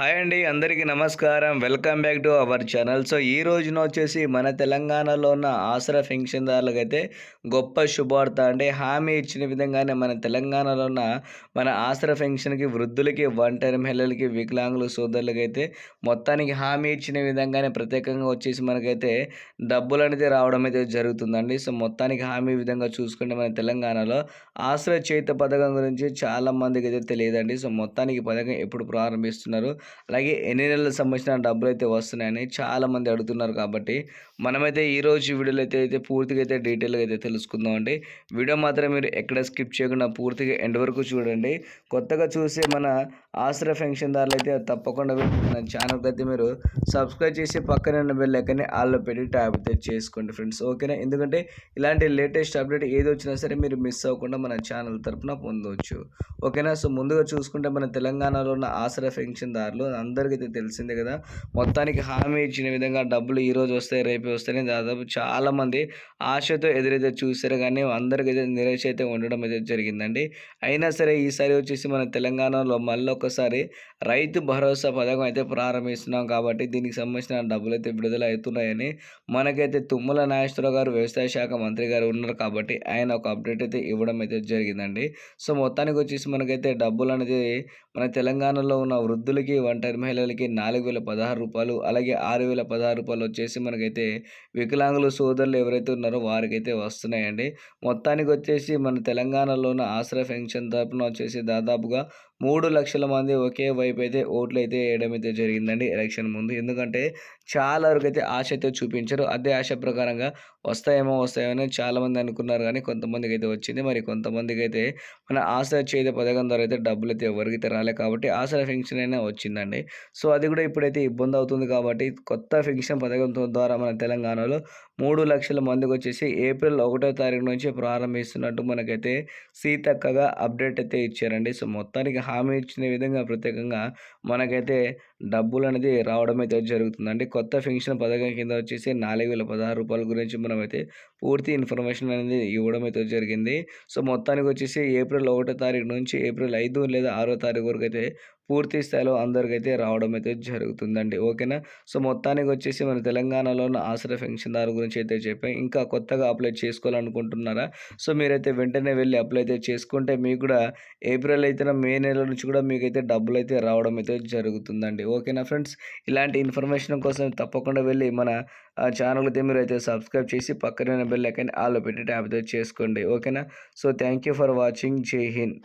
Hi అండి అందరికీ నమస్కారం. Welcome back to our channel. So ఈ రోజున వచ్చేసి మన తెలంగాణలో ఉన్న ఆసరా పెన్షన్దారులకైతే గొప్ప శుభార్త అంటే హామీ ఇచ్చిన విధంగానే మన తెలంగాణలో ఉన్న మన ఆసరా పెన్షన్కి వృద్ధులకి ఒంటరి మహిళలకి వికలాంగుల సోదరులకైతే మొత్తానికి హామీ ఇచ్చిన విధంగానే ప్రత్యేకంగా వచ్చేసి మనకైతే డబ్బులు అనేది రావడం అయితే జరుగుతుందండి. సో మొత్తానికి హామీ విధంగా చూసుకుంటే మన తెలంగాణలో ఆసరా చేత పథకం గురించి చాలా మందికి అయితే తెలియదండి. సో మొత్తానికి పథకం ఎప్పుడు ప్రారంభిస్తున్నారు? అలాగే ఎన్ని నెలలకు సంబంధించిన డబ్బులు అయితే వస్తున్నాయని చాలామంది అడుగుతున్నారు కాబట్టి మనమైతే ఈరోజు వీడియోలో అయితే అయితే పూర్తిగా అయితే డీటెయిల్గా అయితే తెలుసుకుందాం అండి. వీడియో మాత్రం మీరు ఎక్కడ స్కిప్ చేయకుండా పూర్తిగా ఎండ్ వరకు చూడండి. కొత్తగా చూసే మన ఆశ్రయ పెన్షన్దారులు అయితే తప్పకుండా మన ఛానల్కి అయితే మీరు సబ్స్క్రైబ్ చేసి పక్కనే ఉన్న బెల్ లెక్కనే ఆల్లో పెట్టి ట్యాబ్ అయితే చేసుకోండి ఫ్రెండ్స్. ఓకేనా? ఎందుకంటే ఇలాంటి లేటెస్ట్ అప్డేట్ ఏది వచ్చినా సరే మీరు మిస్ అవ్వకుండా మన ఛానల్ తరపున పొందవచ్చు ఓకేనా? సో ముందుగా చూసుకుంటే మన తెలంగాణలో ఉన్న ఆశ్రయ పెన్షన్దారులు అందరికీ తెలిసిందే కదా. మొత్తానికి హామీ ఇచ్చిన విధంగా డబ్బులు ఈరోజు వస్తాయి రేపే వస్తాయని దాదాపు చాలామంది ఆశతో ఎదురైతే చూశారు కానీ అందరికైతే నిరాశ అయితే ఉండడం అయితే జరిగిందండి. అయినా సరే ఈసారి వచ్చేసి మన తెలంగాణలో మళ్ళీ ఒకసారి రైతు భరోసా పథకం అయితే ప్రారంభిస్తున్నాం కాబట్టి దీనికి సంబంధించిన డబ్బులు అయితే విడుదల అవుతున్నాయని మనకైతే తుమ్మల నాగేశ్వరరావు గారు వ్యవసాయ శాఖ మంత్రి గారు ఉన్నారు కాబట్టి ఆయన ఒక అప్డేట్ అయితే ఇవ్వడం అయితే జరిగిందండి. సో మొత్తానికి వచ్చేసి మనకైతే డబ్బులు అనేది మన తెలంగాణలో ఉన్న వృద్ధులకి ఒంటరి మహిళలకి నాలుగు వేల పదహారు రూపాయలు అలాగే ఆరు వేల పదహారు రూపాయలు వచ్చేసి మనకైతే వికలాంగుల సోదరులు ఎవరైతే ఉన్నారో వారికైతే వస్తున్నాయండి. మొత్తానికి వచ్చేసి మన తెలంగాణలోన ఆశ్రయ పెన్షన్ తరపున వచ్చేసి దాదాపుగా మూడు లక్షల మంది ఒకే వైపు అయితే ఓట్లు అయితే వేయడం అయితే జరిగిందండి ఎలక్షన్ ముందు. ఎందుకంటే చాలా వరకు అయితే ఆశ అయితే చూపించారు. అదే ఆశ ప్రకారంగా వస్తాయేమో వస్తాయేమో చాలామంది అనుకున్నారు కానీ కొంతమందికి అయితే వచ్చింది. మరి కొంతమందికి అయితే మన ఆశ చేతి పథకం ద్వారా అయితే డబ్బులు అయితే ఎవరికి రాలే కాబట్టి ఆశ ఫెన్షన్ అయినా వచ్చిందండి. సో అది కూడా ఇప్పుడైతే ఇబ్బంది అవుతుంది కాబట్టి కొత్త ఫెన్షన్ పథకం ద్వారా మన తెలంగాణలో మూడు లక్షల మందికి వచ్చేసి ఏప్రిల్ ఒకటో తారీఖు నుంచి ప్రారంభిస్తున్నట్టు మనకైతే సీతక్కగా అప్డేట్ అయితే ఇచ్చారండి. సో మొత్తానికి హామీ ఇచ్చిన విధంగా ప్రత్యేకంగా మనకైతే డబ్బులు అనేది రావడం అయితే జరుగుతుందండి కొత్త పెన్షన్ పథకం కింద వచ్చేసి నాలుగు వేల పదహారు రూపాయల గురించి మనమైతే పూర్తి ఇన్ఫర్మేషన్ అనేది ఇవ్వడం అయితే జరిగింది. సో మొత్తానికి వచ్చేసి ఏప్రిల్ ఒకటో తారీఖు నుంచి ఏప్రిల్ ఐదు లేదా ఆరో తారీఖు వరకు అయితే పూర్తి స్థాయిలో అందరికైతే రావడం అయితే జరుగుతుందండి. ఓకేనా? సో మొత్తానికి వచ్చేసి మన తెలంగాణలో ఉన్న ఆశ్రయ పెన్షన్దారు గురించి అయితే చెప్పాం. ఇంకా కొత్తగా అప్లై చేసుకోవాలనుకుంటున్నారా? సో మీరైతే వెంటనే వెళ్ళి అప్లై అయితే చేసుకుంటే మీకు కూడా ఏప్రిల్ అయితే మే నెల నుంచి కూడా మీకైతే డబ్బులు అయితే రావడం అయితే జరుగుతుందండి. ఓకేనా ఫ్రెండ్స్? ఇలాంటి ఇన్ఫర్మేషన్ కోసం తప్పకుండా వెళ్ళి మన ఛానల్ అయితే మీరు అయితే సబ్స్క్రైబ్ చేసి పక్కనే బెల్ ఐకాన్ ఆలో పెట్టి ట్యాప్ అయితే చేసుకోండి. ఓకేనా? So thank you for watching. జై హింద్.